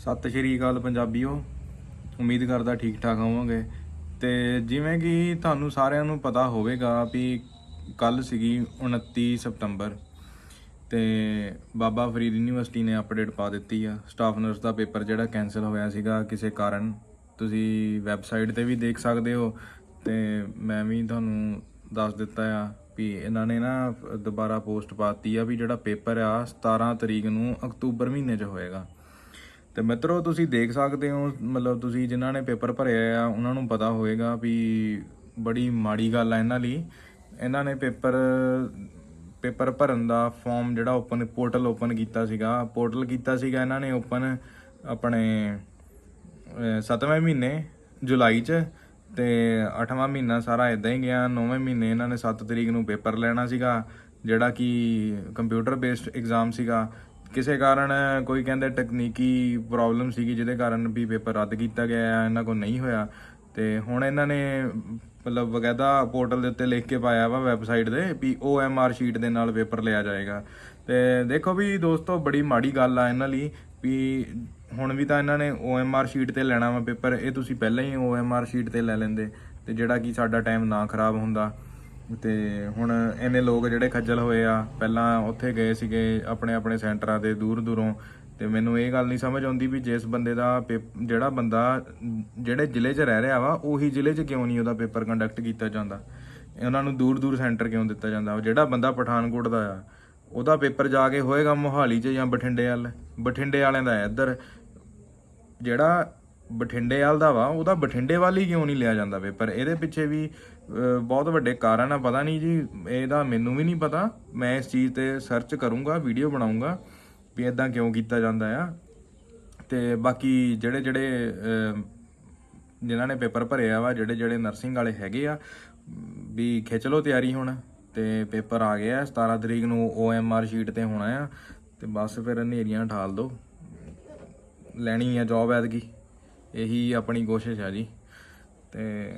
ਸਤਿ ਸ਼੍ਰੀ ਅਕਾਲ ਪੰਜਾਬੀਓ। ਉਮੀਦ ਕਰਦਾ ਠੀਕ ਠਾਕ ਹੋਵੋਗੇ। ਤੇ ਜਿਵੇਂ ਕਿ ਤੁਹਾਨੂੰ ਸਾਰਿਆਂ ਨੂੰ ਪਤਾ ਹੋਵੇਗਾ ਵੀ ਕੱਲ ਸੀਗੀ 29 ਸਤੰਬਰ। ਤੇ ਬਾਬਾ ਫਰੀਦ ਯੂਨੀਵਰਸਿਟੀ ਨੇ ਅਪਡੇਟ ਪਾ ਦਿੱਤੀ ਆ। ਸਟਾਫ ਨਰਸ ਦਾ ਪੇਪਰ ਜਿਹੜਾ ਕੈਨਸਲ ਹੋਇਆ ਸੀਗਾ ਕਿਸੇ ਕਾਰਨ। ਤੁਸੀਂ ਵੈਬਸਾਈਟ ਤੇ ਵੀ ਦੇਖ ਸਕਦੇ ਹੋ। ਤੇ ਮੈਂ ਵੀ ਤੁਹਾਨੂੰ ਦੱਸ ਦਿੱਤਾ ਆ ਵੀ ਇਹਨਾਂ ਨੇ ਨਾ ਦੁਬਾਰਾ ਪੋਸਟ ਪਾਤੀ ਆ ਵੀ ਜਿਹੜਾ ਪੇਪਰ ਆ 17 ਤਰੀਕ ਨੂੰ ਅਕਤੂਬਰ ਮਹੀਨੇ 'ਚ ਹੋਏਗਾ। ਤੇ ਮਿੱਤਰੋ, ਤੁਸੀਂ ਦੇਖ ਸਕਦੇ ਹੋ, ਮਤਲਬ ਤੁਸੀਂ ਜਿਨ੍ਹਾਂ ਨੇ ਪੇਪਰ ਭਰਿਆ ਆ, ਉਹਨਾਂ ਨੂੰ ਪਤਾ ਹੋਵੇਗਾ ਵੀ ਬੜੀ ਮਾੜੀ ਗੱਲ ਆ ਇਹਨਾਂ ਲਈ। ਇਹਨਾਂ ਨੇ ਪੇਪਰ ਪੇਪਰ ਭਰਨ ਦਾ ਫਾਰਮ ਜਿਹੜਾ ਓਪਨ ਪੋਰਟਲ ਓਪਨ ਕੀਤਾ ਸੀਗਾ। ਪੋਰਟਲ ਕੀਤਾ ਸੀਗਾ ਇਹਨਾਂ ਨੇ ਓਪਨ ਆਪਣੇ 7ਵੇਂ ਮਹੀਨੇ, ਜੁਲਾਈ 'ਚ, ਤੇ 8ਵਾਂ ਮਹੀਨਾ ਸਾਰਾ ਇਦਾਂ ਹੀ ਗਿਆ। 9ਵੇਂ ਮਹੀਨੇ ਇਹਨਾਂ ਨੇ 7 ਤਰੀਕ ਨੂੰ ਪੇਪਰ ਲੈਣਾ ਸੀਗਾ, ਜਿਹੜਾ ਕਿ ਕੰਪਿਊਟਰ ਬੇਸਡ ਐਗਜ਼ਾਮ ਸੀਗਾ। ਕਿਸੇ ਕਾਰਨ ਕੋਈ ਕਹਿੰਦੇ ਤਕਨੀਕੀ ਪ੍ਰੋਬਲਮ ਸੀਗੀ ਜਿਹਦੇ ਕਾਰਨ ਵੀ ਪੇਪਰ ਰੱਦ ਕੀਤਾ ਗਿਆ ਹੈ, ਇਹਨਾਂ ਕੋਲ ਨਹੀਂ ਹੋਇਆ। ਤੇ ਹੁਣ ਇਹਨਾਂ ਨੇ ਮਤਲਬ ਵਗੈਦਾ ਪੋਰਟਲ ਦੇ ਉੱਤੇ ਲਿਖ ਕੇ ਪਾਇਆ ਵਾ ਵੈਬਸਾਈਟ ਦੇ ਵੀ OMR ਸ਼ੀਟ ਦੇ ਨਾਲ ਪੇਪਰ ਲਿਆ ਜਾਏਗਾ। ਤੇ ਦੇਖੋ ਵੀ ਦੋਸਤੋ ਬੜੀ ਮਾੜੀ ਗੱਲ ਆ ਇਹਨਾਂ ਲਈ ਵੀ ਹੁਣ ਵੀ ਤਾਂ ਇਹਨਾਂ ਨੇ OMR ਸ਼ੀਟ ਤੇ ਲੈਣਾ ਵਾ ਪੇਪਰ ਇਹ ਤੁਸੀਂ ਪਹਿਲਾਂ ਹੀ OMR ਸ਼ੀਟ ਤੇ ਲੈ ਲੈਂਦੇ ਤੇ ਜਿਹੜਾ ਕਿ ਸਾਡਾ ਟਾਈਮ ਨਾ ਖਰਾਬ ਹੁੰਦਾ। ਤੇ ਹੁਣ ਇਹਨੇ ਲੋਕ ਜਿਹੜੇ ਖੱਜਲ ਹੋਏ ਆ, ਪਹਿਲਾਂ ਉੱਥੇ ਗਏ ਸੀਗੇ ਆਪਣੇ ਆਪਣੇ ਸੈਂਟਰਾਂ ਤੇ ਦੂਰ ਦੂਰੋਂ, ਤੇ ਮੈਨੂੰ ਇਹ ਗੱਲ ਨਹੀਂ ਸਮਝ ਆਉਂਦੀ ਵੀ ਜਿਸ ਬੰਦੇ ਦਾ ਪੇਪ- ਜਿਹੜਾ ਬੰਦਾ ਜਿਹੜੇ ਜ਼ਿਲ੍ਹੇ 'ਚ ਰਹਿ ਰਿਹਾ ਵਾ, ਉਹੀ ਜ਼ਿਲ੍ਹੇ 'ਚ ਕਿਉਂ ਨਹੀਂ ਉਹਦਾ ਪੇਪਰ ਕੰਡਕਟ ਕੀਤਾ ਜਾਂਦਾ? ਉਹਨਾਂ ਨੂੰ ਦੂਰ ਦੂਰ ਸੈਂਟਰ ਕਿਉਂ ਦਿੱਤਾ ਜਾਂਦਾ? ਜਿਹੜਾ ਬੰਦਾ ਪਠਾਨਕੋਟ ਦਾ ਆ, ਉਹਦਾ ਪੇਪਰ ਜਾ ਕੇ ਹੋਏਗਾ ਮੋਹਾਲੀ 'ਚ ਜਾਂ ਬਠਿੰਡੇ ਵੱਲ? ਬਠਿੰਡੇ ਵਾਲਿਆਂ ਦਾ ਇੱਧਰ, ਜਿਹੜਾ ਬਠਿੰਡੇ ਵਾਲ ਦਾ ਵਾ ਉਹਦਾ ਬਠਿੰਡੇ ਵੱਲ ਹੀ ਕਿਉਂ ਨਹੀਂ ਲਿਆ ਜਾਂਦਾ ਪੇਪਰ ਇਹਦੇ ਪਿੱਛੇ ਵੀ ਬਹੁਤ ਵੱਡੇ ਕਾਰਨ ਆ ਪਤਾ ਨਹੀਂ ਜੀ ਇਹਦਾ ਮੈਨੂੰ ਵੀ ਨਹੀਂ ਪਤਾ। ਮੈਂ ਇਸ ਚੀਜ਼ ਤੇ ਸਰਚ ਕਰੂੰਗਾ ਵੀਡੀਓ ਬਣਾਉਂਗਾ ਵੀ ਇਦਾਂ ਕਿਉਂ ਕੀਤਾ ਜਾਂਦਾ ਆ। ਤੇ ਬਾਕੀ ਜਿਹੜੇ ਜਿਹੜੇ ਅਹ, ਜਿਨ੍ਹਾਂ ਨੇ ਪੇਪਰ ਭਰਿਆ ਵਾ ਜਿਹੜੇ ਜਿਹੜੇ ਨਰਸਿੰਗ ਵਾਲੇ ਹੈਗੇ ਆ ਵੀ ਖਿੱਚ ਲਓ ਤਿਆਰੀ ਹੁਣ। ਤੇ ਪੇਪਰ ਆ ਗਿਆ 17 ਤਰੀਕ ਨੂੰ OMR ਸ਼ੀਟ ਤੇ ਹੋਣਾ ਆ। ਤੇ ਬਸ ਫਿਰ ਹਨੇਰੀਆਂ ਠਾਲ ਦੋ। ਲੈਣੀ ਆ ਜੌਬ ਐਤਕੀ। ਇਹੀ ਆਪਣੀ ਕੋਸ਼ਿਸ਼ ਆ ਜੀ। ਤੇ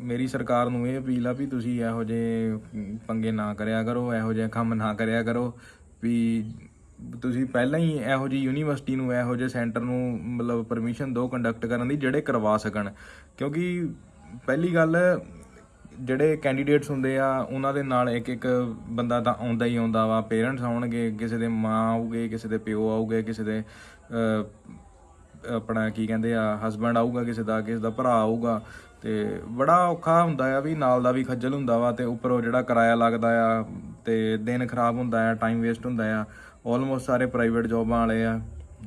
ਮੇਰੀ ਸਰਕਾਰ ਨੂੰ ਇਹ ਅਪੀਲ ਆ ਵੀ ਤੁਸੀਂ ਇਹੋ ਜਿਹੇ ਪੰਗੇ ਨਾ ਕਰਿਆ ਕਰੋ, ਇਹੋ ਜਿਹੇ ਕੰਮ ਨਾ ਕਰਿਆ ਕਰੋ ਵੀ ਤੁਸੀਂ ਪਹਿਲਾਂ ਹੀ ਇਹੋ ਜਿਹੀ ਯੂਨੀਵਰਸਿਟੀ ਨੂੰ, ਇਹੋ ਜਿਹੇ ਸੈਂਟਰ ਨੂੰ ਮਤਲਬ ਪਰਮਿਸ਼ਨ ਦਿਓ ਕੰਡਕਟ ਕਰਨ ਦੀ, ਜਿਹੜੇ ਕਰਵਾ ਸਕਣ। ਕਿਉਂਕਿ ਪਹਿਲੀ ਗੱਲ ਜਿਹੜੇ ਕੈਂਡੀਡੇਟਸ ਹੁੰਦੇ ਆ, ਉਹਨਾਂ ਦੇ ਨਾਲ ਇੱਕ ਇੱਕ ਬੰਦਾ ਤਾਂ ਆਉਂਦਾ ਹੀ ਆਉਂਦਾ ਵਾ। ਪੇਰੈਂਟਸ ਆਉਣਗੇ, ਕਿਸੇ ਦੇ ਮਾਂ ਆਊਗੇ, ਕਿਸੇ ਦੇ ਪਿਓ ਆਊਗੇ, ਕਿਸੇ ਦੇ ਆਪਣਾ ਕੀ ਕਹਿੰਦੇ ਆ ਹਸਬੰਡ ਆਊਗਾ ਕਿਸੇ ਦਾ ਕਿਸੇ ਦਾ ਭਰਾ ਆਊਗਾ, ਤੇ ਬੜਾ ਔਖਾ ਹੁੰਦਾ ਆ ਵੀ ਨਾਲ ਦਾ ਵੀ ਖੱਜਲ ਹੁੰਦਾ ਵਾ ਤੇ ਉੱਪਰੋਂ ਜਿਹੜਾ ਕਿਰਾਇਆ ਲੱਗਦਾ ਆ ਤੇ ਦਿਨ ਖਰਾਬ ਹੁੰਦਾ ਆ ਟਾਈਮ ਵੇਸਟ ਹੁੰਦਾ ਆ ਆਲਮੋਸਟ ਸਾਰੇ ਪ੍ਰਾਈਵੇਟ ਜੌਬਾਂ ਵਾਲੇ ਆ,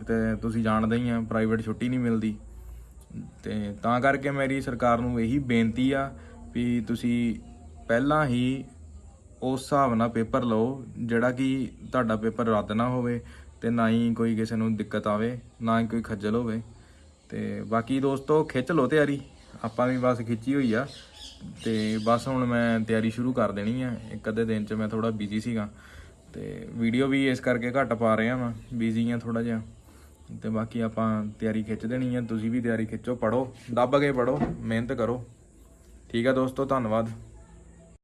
ਤੇ ਤੁਸੀਂ ਜਾਣਦੇ ਹੀ ਆ ਪ੍ਰਾਈਵੇਟ ਛੁੱਟੀ ਨਹੀਂ ਮਿਲਦੀ। ਤੇ ਤਾਂ ਕਰਕੇ ਮੇਰੀ ਸਰਕਾਰ ਨੂੰ ਇਹੀ ਬੇਨਤੀ ਆ ਵੀ ਤੁਸੀਂ ਪਹਿਲਾਂ ਹੀ ਉਸ ਹਿਸਾਬ ਨਾਲ ਪੇਪਰ ਲਓ, ਜਿਹੜਾ ਕਿ ਤੁਹਾਡਾ ਪੇਪਰ ਰੱਦ ਨਾ ਹੋਵੇ ਤੇ ਨਾ ਹੀ ਕੋਈ ਕਿਸੇ ਨੂੰ ਦਿੱਕਤ ਆਵੇ, ਨਾ ਹੀ ਕੋਈ ਖੱਜਲ ਹੋਵੇ। ਤੇ ਬਾਕੀ ਦੋਸਤੋ, ਖਿੱਚ ਲਓ ਤਿਆਰੀ। ਆਪਾਂ ਵੀ ਬਸ ਖਿੱਚੀ ਹੋਈ ਆ। ਤੇ ਬਸ ਹੁਣ ਮੈਂ ਤਿਆਰੀ ਸ਼ੁਰੂ ਕਰ ਦੇਣੀ ਆ। ਇੱਕ ਅੱਧੇ ਦਿਨ ਚ ਮੈਂ ਥੋੜਾ ਬਿਜ਼ੀ ਸੀਗਾ। ਤੇ ਵੀਡੀਓ ਵੀ ਇਸ ਕਰਕੇ ਘੱਟ ਪਾ ਰਿਹਾ ਵਾਂ। ਬਿਜ਼ੀ ਆ ਥੋੜਾ ਜਿਹਾ। ਤੇ ਬਾਕੀ ਆਪਾਂ ਤਿਆਰੀ ਖਿੱਚ ਦੇਣੀ ਆ। ਤੁਸੀਂ ਵੀ ਤਿਆਰੀ ਖਿੱਚੋ ਪੜੋ ਦੱਬ ਕੇ ਪੜੋ ਮਿਹਨਤ ਕਰੋ। ਠੀਕ ਆ ਦੋਸਤੋ, ਧੰਨਵਾਦ।